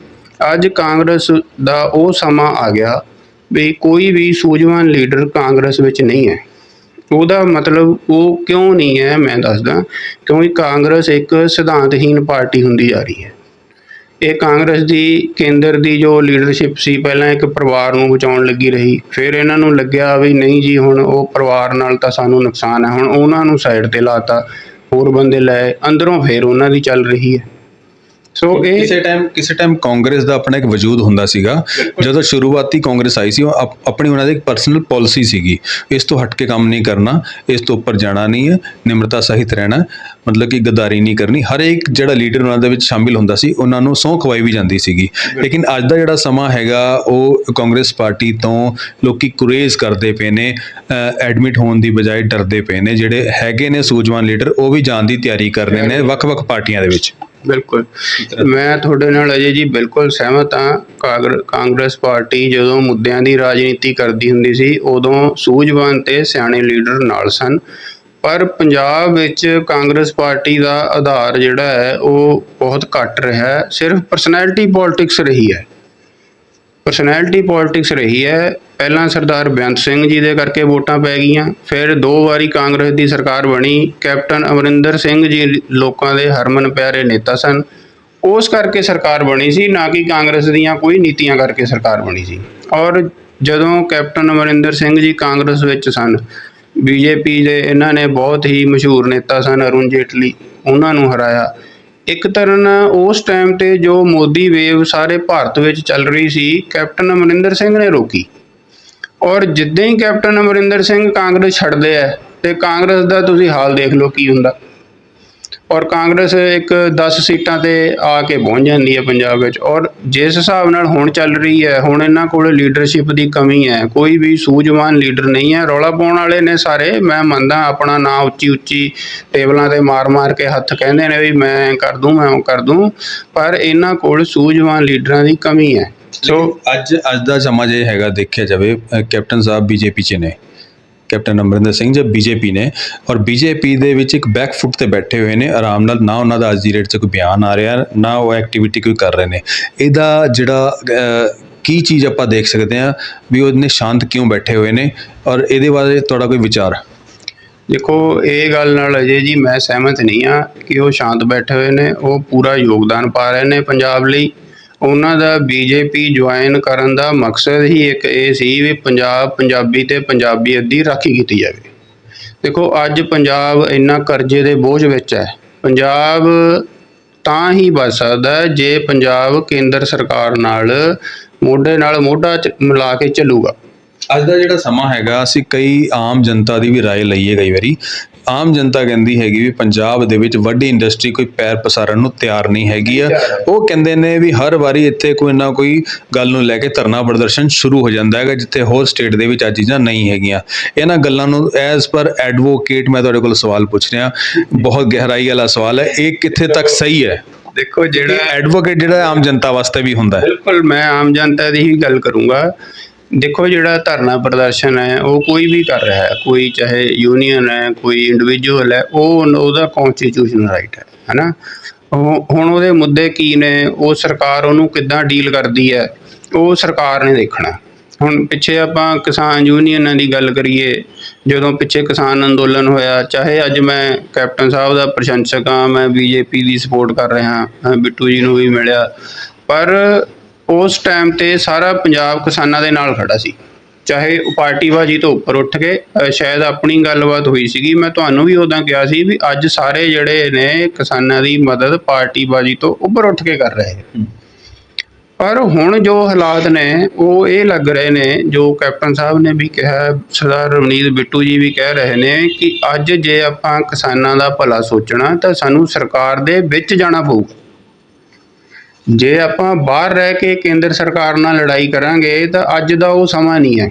ਅੱਜ ਕਾਂਗਰਸ ਦਾ ਉਹ ਸਮਾਂ ਆ ਗਿਆ ਵੀ ਕੋਈ ਵੀ ਸੂਝਵਾਨ ਲੀਡਰ ਕਾਂਗਰਸ ਵਿੱਚ ਨਹੀਂ ਹੈ। ਉਹਦਾ ਮਤਲਬ ਉਹ ਕਿਉਂ ਨਹੀਂ ਹੈ, ਮੈਂ ਦੱਸਦਾ, ਕਿਉਂਕਿ ਕਾਂਗਰਸ ਇੱਕ ਸਿਧਾਂਤਹੀਨ ਪਾਰਟੀ ਹੁੰਦੀ ਜਾ ਰਹੀ ਹੈ। ਇਹ ਕਾਂਗਰਸ ਦੀ ਕੇਂਦਰ ਦੀ ਜੋ ਲੀਡਰਸ਼ਿਪ ਸੀ, ਪਹਿਲਾਂ ਇੱਕ ਪਰਿਵਾਰ ਨੂੰ ਬਚਾਉਣ ਲੱਗੀ ਰਹੀ, ਫਿਰ ਇਹਨਾਂ ਨੂੰ ਲੱਗਿਆ ਵੀ ਨਹੀਂ ਜੀ, ਹੁਣ ਉਹ ਪਰਿਵਾਰ ਨਾਲ ਤਾਂ ਸਾਨੂੰ ਨੁਕਸਾਨ ਹੈ, ਹੁਣ ਉਹਨਾਂ ਨੂੰ ਸਾਈਡ ਤੇ ਲਾਤਾ ਹੋਰ ਬੰਦੇ ਲੈ ਅੰਦਰੋਂ ਫਿਰ ਉਹਨਾਂ ਦੀ ਚੱਲ ਰਹੀ ਹੈ। ਸੋ ਇਹ ਕਿਸੇ ਟਾਈਮ ਕਿਸੇ ਟਾਈਮ ਕਾਂਗਰਸ ਦਾ ਆਪਣਾ ਇੱਕ ਵਜੂਦ ਹੁੰਦਾ ਸੀਗਾ। ਜਦੋਂ ਸ਼ੁਰੂਆਤੀ ਕਾਂਗਰਸ ਆਈ ਸੀ ਉਹ ਆਪ- ਆਪਣੀ ਉਹਨਾਂ ਦੀ ਇੱਕ ਪਰਸਨਲ ਪਾਲਿਸੀ ਸੀਗੀ। ਇਸ ਤੋਂ ਹਟ ਕੇ ਕੰਮ ਨਹੀਂ ਕਰਨਾ ਇਸ ਤੋਂ ਉੱਪਰ ਜਾਣਾ ਨਹੀਂ ਹੈ ਨਿਮਰਤਾ ਸਹਿਤ ਰਹਿਣਾ ਮਤਲਬ ਕਿ ਗਦਾਰੀ ਨਹੀਂ ਕਰਨੀ। ਹਰ ਇੱਕ ਜਿਹੜਾ ਲੀਡਰ ਉਹਨਾਂ ਦੇ ਵਿੱਚ ਸ਼ਾਮਿਲ ਹੁੰਦਾ ਸੀ ਉਹਨਾਂ ਨੂੰ ਸਹੁੰ ਖਵਾਈ ਵੀ ਜਾਂਦੀ ਸੀਗੀ। ਲੇਕਿਨ ਅੱਜ ਦਾ ਜਿਹੜਾ ਸਮਾਂ ਹੈਗਾ ਉਹ ਕਾਂਗਰਸ ਪਾਰਟੀ ਤੋਂ ਲੋਕੀ ਕੁਰੇਜ਼ ਕਰਦੇ ਪਏ ਨੇ ਐਡਮਿਟ ਹੋਣ ਦੀ ਬਜਾਏ ਡਰਦੇ ਪਏ ਨੇ। ਜਿਹੜੇ ਹੈਗੇ ਨੇ ਸੂਝਵਾਨ ਲੀਡਰ ਉਹ ਵੀ ਜਾਣ ਦੀ ਤਿਆਰੀ ਕਰ ਰਹੇ ਨੇ ਵੱਖ-ਵੱਖ ਪਾਰਟੀਆਂ ਦੇ ਵਿੱਚ। ਬਿਲਕੁਲ। ਮੈਂ ਤੁਹਾਡੇ ਨਾਲ ਅਜੇ ਜੀ ਬਿਲਕੁਲ ਸਹਿਮਤ ਹਾਂ। ਕਾਂਗਰ- ਕਾਂਗਰਸ ਪਾਰਟੀ ਜਦੋਂ ਮੁੱਦਿਆਂ ਦੀ ਰਾਜਨੀਤੀ ਕਰਦੀ ਹੁੰਦੀ ਸੀ, ਉਦੋਂ ਸੂਝਵਾਨ ਤੇ ਸਿਆਣੇ ਲੀਡਰ ਨਾਲ ਸਨ। ਪਰ ਪੰਜਾਬ ਵਿੱਚ ਕਾਂਗਰਸ ਪਾਰਟੀ ਦਾ ਆਧਾਰ ਜਿਹੜਾ ਹੈ, ਉਹ ਬਹੁਤ ਘੱਟ ਰਿਹਾ ਸਿਰਫ ਪਰਸਨੈਲਿਟੀ ਪੋਲਿਟਿਕਸ ਰਹੀ ਹੈ। ਪਰਸਨੈਲਿਟੀ ਪੋਲਿਟਿਕਸ ਰਹੀ ਹੈ। ਪਹਿਲਾਂ ਸਰਦਾਰ ਬੇਅੰਤ ਸਿੰਘ ਜੀ ਦੇ ਕਰਕੇ ਵੋਟਾਂ ਪੈ ਗਈਆਂ। ਫਿਰ ਦੋ ਵਾਰੀ ਕਾਂਗਰਸ ਦੀ ਸਰਕਾਰ ਬਣੀ। ਕੈਪਟਨ ਅਮਰਿੰਦਰ ਸਿੰਘ ਜੀ ਲੋਕਾਂ ਦੇ ਹਰਮਨ ਪਿਆਰੇ ਨੇਤਾ ਸਨ। ਉਸ ਕਰਕੇ ਸਰਕਾਰ ਬਣੀ ਸੀ, ਨਾ ਕਿ ਕਾਂਗਰਸ ਦੀਆਂ ਕੋਈ ਨੀਤੀਆਂ ਕਰਕੇ ਸਰਕਾਰ ਬਣੀ ਸੀ। ਔਰ ਜਦੋਂ ਕੈਪਟਨ ਅਮਰਿੰਦਰ ਸਿੰਘ ਜੀ ਕਾਂਗਰਸ ਵਿੱਚ ਸਨ, ਬੀਜੇਪੀ ਦੇ ਇਹਨਾਂ ਨੇ ਬਹੁਤ ਹੀ ਮਸ਼ਹੂਰ ਨੇਤਾ ਸਨ, ਅਰੁਣ ਜੇਟਲੀ। ਉਹਨਾਂ ਨੂੰ ਹਰਾਇਆ। ਇੱਕ ਤਰ੍ਹਾਂ ਉਸ ਟਾਈਮ ਤੇ ਜੋ ਮੋਦੀ ਵੇਵ ਸਾਰੇ ਭਾਰਤ ਵਿੱਚ ਚੱਲ ਰਹੀ ਸੀ, ਕੈਪਟਨ ਅਮਰਿੰਦਰ ਸਿੰਘ ਨੇ ਰੋਕੀ। ਔਰ ਜਿੱਦਾਂ ਹੀ ਕੈਪਟਨ ਅਮਰਿੰਦਰ ਸਿੰਘ ਕਾਂਗਰਸ ਛੱਡਦੇ ਆ, ਤੇ ਕਾਂਗਰਸ ਦਾ ਤੁਸੀਂ ਹਾਲ ਦੇਖ ਲਓ ਕੀ ਹੁੰਦਾ। ਔਰ ਕਾਂਗਰਸ ਇੱਕ 10 ਸੀਟਾਂ ਤੇ ਆ ਕੇ ਪਹੁੰਚ ਜਾਂਦੀ ਹੈ ਪੰਜਾਬ ਵਿੱਚ। ਔਰ ਜਿਸ ਹਿਸਾਬ ਨਾਲ ਹੁਣ ਚੱਲ ਰਹੀ ਹੈ, ਹੁਣ ਇਹਨਾਂ ਕੋਲ ਲੀਡਰਸ਼ਿਪ ਦੀ ਕਮੀ ਹੈ, ਕੋਈ ਵੀ ਸੂਝਵਾਨ ਲੀਡਰ ਨਹੀਂ ਹੈ। ਰੌਲਾ ਪਾਉਣ ਵਾਲੇ ਨੇ ਸਾਰੇ, ਮੈਂ ਮੰਨਦਾ ਆਪਣਾ ਨਾਂ ਉੱਚੀ ਉੱਚੀ ਟੇਬਲਾਂ ਤੇ ਮਾਰ-ਮਾਰ ਕੇ ਹੱਥ ਕਹਿੰਦੇ ਨੇ ਵੀ ਮੈਂ ਕਰ ਦੂੰ, ਮੈਂ ਉਹ ਕਰ ਦੂੰ, ਪਰ ਇਹਨਾਂ ਕੋਲ ਸੂਝਵਾਨ ਲੀਡਰਾਂ ਦੀ ਕਮੀ ਹੈ। ਸੋ ਅੱਜ ਅੱਜ ਦਾ ਸਮਾਂ ਜੇ ਹੈਗਾ ਦੇਖਿਆ ਜਾਵੇ ਕੈਪਟਨ ਸਾਹਿਬ ਬੀਜੇਪੀ 'ਚ ਨੇ। ਕੈਪਟਨ ਅਮਰਿੰਦਰ ਸਿੰਘ ਜੀ ਬੀਜੇਪੀ ਨੇ ਔਰ ਬੀਜੇਪੀ ਦੇ ਵਿੱਚ ਇੱਕ ਬੈਕ ਫੁੱਟ ਤੇ ਬੈਠੇ ਹੋਏ ਨੇ, ਆਰਾਮ ਨਾਲ ਨਾ ਉਹਨਾਂ ਦਾ ਅੱਜ ਦੀ ਰੇਟ 'ਚ ਕੋਈ ਬਿਆਨ ਆ ਰਿਹਾ, ਨਾ ਉਹ ਐਕਟੀਵਿਟੀ ਕੋਈ ਕਰ ਰਹੇ ਨੇ। ਇਹਦਾ ਜਿਹੜਾ ਕੀ ਚੀਜ਼ ਆਪਾਂ ਦੇਖ ਸਕਦੇ ਹਾਂ ਵੀ ਉਹ ਇੰਨੇ ਸ਼ਾਂਤ ਕਿਉਂ ਬੈਠੇ ਹੋਏ ਨੇ ਔਰ ਇਹਦੇ ਬਾਰੇ ਤੁਹਾਡਾ ਕੋਈ ਵਿਚਾਰ? ਦੇਖੋ, ਇਹ ਗੱਲ ਨਾਲ ਅਜੇ ਜੀ ਮੈਂ ਸਹਿਮਤ ਨਹੀਂ ਆ ਕਿ ਉਹ ਸ਼ਾਂਤ ਬੈਠੇ ਹੋਏ ਨੇ, ਉਹ ਪੂਰਾ ਯੋਗਦਾਨ ਪਾ ਰਹੇ ਨੇ ਪੰਜਾਬ ਲਈ। ਉਹਨਾਂ ਦਾ ਬੀਜੇਪੀ ਜੁਆਇਨ ਕਰਨ ਦਾ ਮਕਸਦ ਹੀ ਇੱਕ ਇਹ ਸੀ ਵੀ ਪੰਜਾਬ ਪੰਜਾਬੀ ਤੇ ਪੰਜਾਬੀਅਤ ਦੀ ਰਾਖੀ ਕੀਤੀ ਜਾਵੇ ਦੇਖੋ ਅੱਜ ਪੰਜਾਬ ਇੰਨਾ ਕਰਜ਼ੇ ਦੇ ਬੋਝ ਵਿੱਚ ਹੈ ਪੰਜਾਬ ਤਾਂ ਹੀ ਬਚ ਸਕਦਾ ਹੈ ਜੇ ਪੰਜਾਬ ਕੇਂਦਰ ਸਰਕਾਰ ਨਾਲ ਮੋਢੇ ਨਾਲ ਮੋਢਾ ਚ- ਮਿਲਾ ਕੇ ਚੱਲੂਗਾ ਅੱਜ ਦਾ ਜਿਹੜਾ ਸਮਾਂ ਹੈਗਾ ਅਸੀਂ ਕਈ ਆਮ ਜਨਤਾ ਦੀ ਵੀ رائے ਲਈਏ ਕਈ ਵਾਰੀ ਆਮ ਜਨਤਾ ਕਹਿੰਦੀ ਹੈਗੀ ਵੀ ਪੰਜਾਬ ਦੇ ਵਿੱਚ ਵੱਡੀ ਇੰਡਸਟਰੀ ਕੋਈ ਪੈਰ ਪਸਾਰਨ ਨੂੰ ਤਿਆਰ ਨਹੀਂ ਹੈਗੀ ਆ। ਉਹ ਕਹਿੰਦੇ ਨੇ ਵੀ ਹਰ ਵਾਰੀ ਇੱਥੇ ਕੋਈ ਨਾ ਕੋਈ ਗੱਲ ਨੂੰ ਲੈ ਕੇ ਧਰਨਾ ਪ੍ਰਦਰਸ਼ਨ ਸ਼ੁਰੂ ਹੋ ਜਾਂਦਾ ਹੈਗਾ ਜਿੱਥੇ ਹੋਰ ਸਟੇਟ ਦੇ ਵਿੱਚ ਆ ਚੀਜ਼ਾਂ ਨਹੀਂ ਹੈਗੀਆਂ। ਇਹਨਾਂ ਗੱਲਾਂ ਨੂੰ ਐਜ਼ ਪਰ ਐਡਵੋਕੇਟ ਮੈਂ ਤੁਹਾਡੇ ਕੋਲ ਸਵਾਲ ਪੁੱਛ ਰਿਹਾ। ਬਹੁਤ ਗਹਿਰਾਈ ਵਾਲਾ ਸਵਾਲ ਹੈ। ਇਹ ਕਿੱਥੇ ਤੱਕ ਸਹੀ ਹੈ? ਦੇਖੋ ਜਿਹੜਾ ਐਡਵੋਕੇਟ ਜਿਹੜਾ ਆਮ ਜਨਤਾ ਵਾਸਤੇ ਵੀ ਹੁੰਦਾ ਹੈ। ਬਿਲਕੁਲ ਮੈਂ ਆਮ ਜਨਤਾ ਦੀ ਹੀ ਗੱਲ ਕਰੂੰਗਾ। ਦੇਖੋ ਜਿਹੜਾ ਧਰਨਾ ਪ੍ਰਦਰਸ਼ਨ ਹੈ, ਉਹ ਕੋਈ ਵੀ ਕਰ ਰਿਹਾ ਹੈ, ਕੋਈ ਚਾਹੇ ਯੂਨੀਅਨ ਹੈ, ਕੋਈ ਇੰਡੀਵਿਜੂਅਲ ਹੈ, ਉਹ ਉਹਦਾ ਕਨਸਟੀਟਿਊਸ਼ਨਲ ਰਾਈਟ ਹੈ, ਹੈਨਾ? ਉਹ, ਹੁਣ ਉਹਦੇ ਮੁੱਦੇ ਕੀ ਨੇ, ਉਹ ਸਰਕਾਰ ਉਹਨੂੰ ਕਿੱਦਾਂ ਡੀਲ ਕਰਦੀ ਹੈ, ਉਹ ਸਰਕਾਰ ਨੇ ਦੇਖਣਾ। ਹੁਣ ਪਿੱਛੇ ਆਪਾਂ ਕਿਸਾਨ ਯੂਨੀਅਨਾਂ ਦੀ ਗੱਲ ਕਰੀਏ, ਜਦੋਂ ਪਿੱਛੇ ਕਿਸਾਨ ਅੰਦੋਲਨ ਹੋਇਆ, ਚਾਹੇ ਅੱਜ ਮੈਂ ਕੈਪਟਨ ਸਾਹਿਬ ਦਾ ਪ੍ਰਸ਼ੰਸਕ ਹਾਂ, ਮੈਂ ਬੀਜੇਪੀ ਦੀ ਸਪੋਰਟ ਕਰ ਰਿਹਾ ਹਾਂ ਬਿੱਟੂ ਜੀ ਨੂੰ ਵੀ ਮਿਲਿਆ, ਪਰ ਉਸ ਟਾਈਮ ਤੇ ਸਾਰਾ ਪੰਜਾਬ ਕਿਸਾਨਾਂ ਦੇ ਨਾਲ ਖੜਾ ਸੀ। ਚਾਹੇ ਉਹ ਪਾਰਟੀਬਾਜ਼ੀ ਤੋਂ ਉੱਪਰ ਉੱਠ ਕੇ ਅ, ਸ਼ਾਇਦ ਆਪਣੀ ਗੱਲਬਾਤ ਹੋਈ ਸੀਗੀ ਮੈਂ ਤੁਹਾਨੂੰ ਵੀ ਉਦਾਂ ਕਿਹਾ ਸੀ ਵੀ ਅੱਜ ਸਾਰੇ ਜਿਹੜੇ ਨੇ ਕਿਸਾਨਾਂ ਦੀ ਮਦਦ ਪਾਰਟੀਬਾਜ਼ੀ ਤੋਂ ਉੱਪਰ ਉੱਠ ਕੇ ਕਰ ਰਹੇ ਨੇ। ਪਰ ਹੁਣ ਜੋ ਹਾਲਾਤ ਨੇ ਉਹ ਇਹ ਲੱਗ ਰਹੇ ਨੇ ਜੋ ਕੈਪਟਨ ਸਾਹਿਬ ਨੇ ਵੀ ਕਿਹਾ ਸਰਦਾਰ ਰਵਨੀਤ ਬਿੱਟੂ ਜੀ ਵੀ ਕਹਿ ਰਹੇ ਨੇ ਕਿ ਅੱਜ ਜੇ ਆਪਾਂ ਕਿਸਾਨਾਂ ਦਾ ਭਲਾ ਸੋਚਣਾ ਤਾਂ ਸਾਨੂੰ ਸਰਕਾਰ ਦੇ ਵਿੱਚ ਜਾਣਾ ਪਊਗਾ। ਜੇ ਆਪਾਂ ਬਾਹਰ ਰਹਿ ਕੇ ਕੇਂਦਰ ਸਰਕਾਰ ਨਾਲ ਲੜਾਈ ਕਰਾਂਗੇ ਤਾਂ ਅੱਜ ਦਾ ਉਹ ਸਮਾਂ ਨਹੀਂ ਹੈ।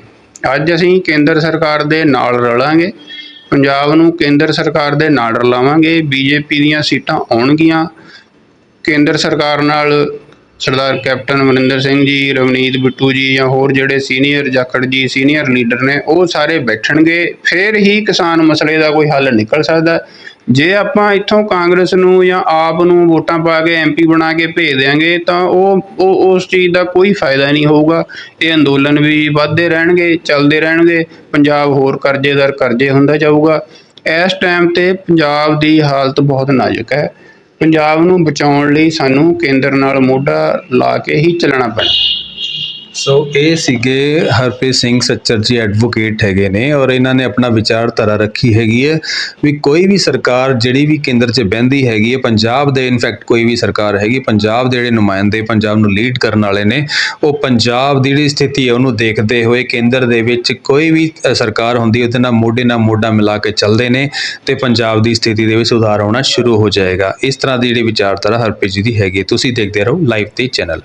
ਅੱਜ ਅਸੀਂ ਕੇਂਦਰ ਸਰਕਾਰ ਦੇ ਨਾਲ ਰਲਾਂਗੇ, ਪੰਜਾਬ ਨੂੰ ਕੇਂਦਰ ਸਰਕਾਰ ਦੇ ਨਾਲ ਰਲਾਵਾਂਗੇ, ਬੀਜੇਪੀ ਦੀਆਂ ਸੀਟਾਂ ਆਉਣਗੀਆਂ, ਕੇਂਦਰ ਸਰਕਾਰ ਨਾਲ ਸਰਦਾਰ ਕੈਪਟਨ ਅਮਰਿੰਦਰ ਸਿੰਘ ਜੀ, ਰਵਨੀਤ ਬਿੱਟੂ ਜੀ ਜਾਂ ਹੋਰ ਜਿਹੜੇ senior Jakhar ji, senior leader ਨੇ, ਉਹ ਸਾਰੇ ਬੈਠਣਗੇ। ਫਿਰ ਹੀ ਕਿਸਾਨ ਮਸਲੇ ਦਾ ਕੋਈ ਹੱਲ ਨਿਕਲ ਸਕਦਾ ਜੇ ਆਪਾਂ ਇੱਥੋਂ ਕਾਂਗਰਸ ਨੂੰ ਜਾਂ ਆਪ ਨੂੰ ਵੋਟਾਂ ਪਾ ਕੇ ਐਮਪੀ ਬਣਾ ਕੇ ਭੇਜ ਦਿਆਂਗੇ, ਤਾਂ ਉਹ ਉਹ, ਉਸ ਚੀਜ਼ ਦਾ ਕੋਈ ਫਾਇਦਾ ਨਹੀਂ ਹੋਊਗਾ। ਇਹ ਅੰਦੋਲਨ ਵੀ ਵੱਧਦੇ ਰਹਿਣਗੇ, ਚੱਲਦੇ ਰਹਿਣਗੇ। ਪੰਜਾਬ ਹੋਰ ਕਰਜ਼ੇ ਦਰ ਕਰਜ਼ੇ ਹੁੰਦਾ ਜਾਊਗਾ। ਇਸ ਟਾਈਮ ਤੇ ਪੰਜਾਬ ਦੀ ਹਾਲਤ ਬਹੁਤ ਨਾਜ਼ੁਕ ਹੈ। ਪੰਜਾਬ ਨੂੰ ਬਚਾਉਣ ਲਈ ਸਾਨੂੰ ਕੇਂਦਰ ਨਾਲ ਮੋਢਾ ਲਾ ਕੇ ਹੀ ਚੱਲਣਾ ਪੈਣਾ। ਸੋ ਇਹ ਸੀਗੇ ਹਰਪ੍ਰੀਤ ਸਿੰਘ ਸੱਚਰ ਜੀ ਐਡਵੋਕੇਟ ਹੈਗੇ ਨੇ ਔਰ ਇਹਨਾਂ ਨੇ ਆਪਣਾ ਵਿਚਾਰਧਾਰਾ ਰੱਖੀ ਹੈਗੀ ਹੈ ਵੀ ਕੋਈ ਵੀ ਸਰਕਾਰ ਜਿਹੜੀ ਵੀ ਕੇਂਦਰ 'ਚ ਬਹਿੰਦੀ ਹੈਗੀ ਹੈ, ਪੰਜਾਬ ਦੇ ਇਨਫੈਕਟ ਕੋਈ ਵੀ ਸਰਕਾਰ ਹੈਗੀ, ਪੰਜਾਬ ਦੇ ਜਿਹੜੇ ਨੁਮਾਇੰਦੇ ਪੰਜਾਬ ਨੂੰ ਲੀਡ ਕਰਨ ਵਾਲੇ ਨੇ, ਉਹ ਪੰਜਾਬ ਦੀ ਜਿਹੜੀ ਸਥਿਤੀ ਹੈ ਉਹਨੂੰ ਦੇਖਦੇ ਹੋਏ ਕੇਂਦਰ ਦੇ ਵਿੱਚ ਕੋਈ ਵੀ ਸਰਕਾਰ ਹੁੰਦੀ ਉਹਦੇ ਨਾਲ ਮੋਢੇ ਨਾਲ ਮੋਢਾ ਮਿਲਾ ਕੇ ਚੱਲਦੇ ਨੇ ਤੇ ਪੰਜਾਬ ਦੀ ਸਥਿਤੀ ਦੇ ਵਿੱਚ ਸੁਧਾਰ ਆਉਣਾ ਸ਼ੁਰੂ ਹੋ ਜਾਏਗਾ ਇਸ ਤਰ੍ਹਾਂ ਦੀ ਜਿਹੜੀ ਵਿਚਾਰਧਾਰਾ ਹਰਪ੍ਰੀਤ ਜੀ ਦੀ ਹੈਗੀ ਹੈ। ਤੁਸੀਂ ਦੇਖਦੇ ਰਹੋ ਲਾਈਵ ਤੇ ਚੈਨਲ